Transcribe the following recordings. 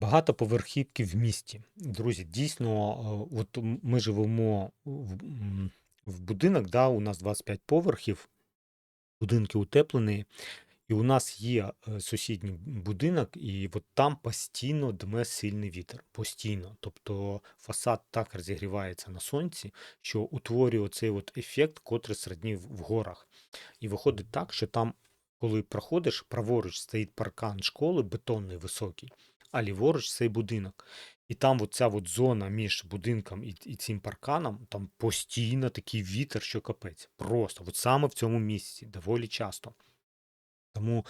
Багатоповерхівки в місті. Друзі, дійсно, е, от ми живемо в, в будинок, да, у нас 25 поверхів, будинки утеплені, і у нас є е, сусідній будинок, і от там постійно дме сильний вітер. Постійно. Тобто фасад так розігрівається на сонці, що утворює оцей от ефект, котрий середній в в горах. І виходить так, що там, коли проходиш, праворуч стоїть паркан школи, бетонний високий, а ліворуч цей будинок. І там от ця от зона між будинком і, і цим парканом, там постійно такий вітер, що капець. Просто от саме в цьому місці, доволі часто. Тому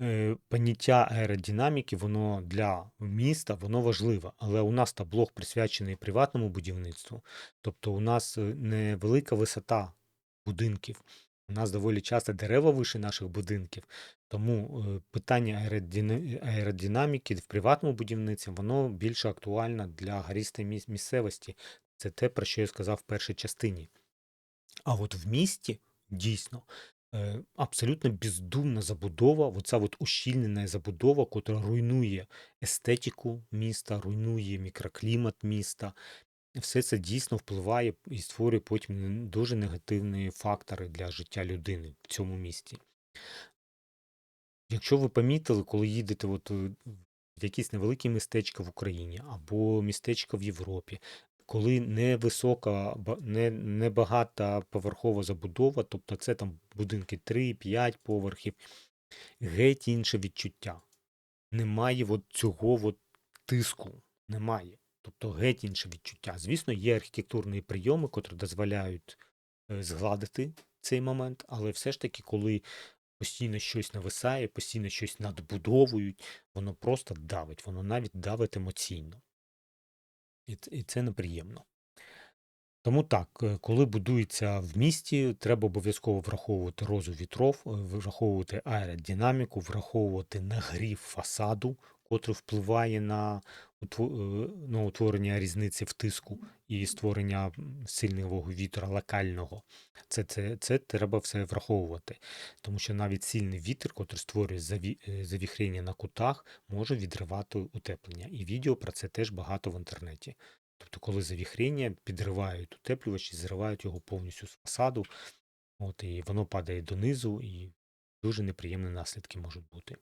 е, поняття аеродинаміки, воно для міста воно важливе. Але у нас та блок присвячений приватному будівництву. Тобто у нас е, невелика висота будинків. У нас доволі часто дерева вище наших будинків. Тому е, питання аеродина- аеродинаміки в приватному будівництві воно більше актуальне для горістої міс- місцевості. Це те, про що я сказав в першій частині. А от в місті дійсно е, абсолютно бездумна забудова, оця от ущільнена забудова, котра руйнує естетику міста, руйнує мікроклімат міста. Все це дійсно впливає і створює потім дуже негативні фактори для життя людини в цьому місті. Якщо ви помітили, коли їдете от е, в якісь невеликі містечка в Україні або містечка в Європі, коли невисока, не, небагата поверхова забудова, тобто це там будинки 3-5 поверхів, геть інше відчуття. Немає от цього от тиску, немає. Тобто геть інше відчуття. Звісно, є архітектурні прийоми, котрі дозволяють е, згладити цей момент, але все ж таки, коли постійно щось нависає, постійно щось надбудовують, воно просто давить, воно навіть давить емоційно. І, це неприємно. Тому так, е, коли будується в місті, треба обов'язково враховувати розу вітров, е, враховувати аеродинаміку, враховувати нагрів фасаду, котрий впливає на, е, утворення різниці в тиску і створення сильного вітра локального. Це, це, це треба все враховувати. Тому що навіть сильний вітер, котрий створює е, завіхрення на кутах, може відривати утеплення. І відео про це теж багато в інтернеті. Тобто, коли завіхрення підривають утеплювач і зривають його повністю з фасаду, от, і воно падає донизу, і дуже неприємні наслідки можуть бути.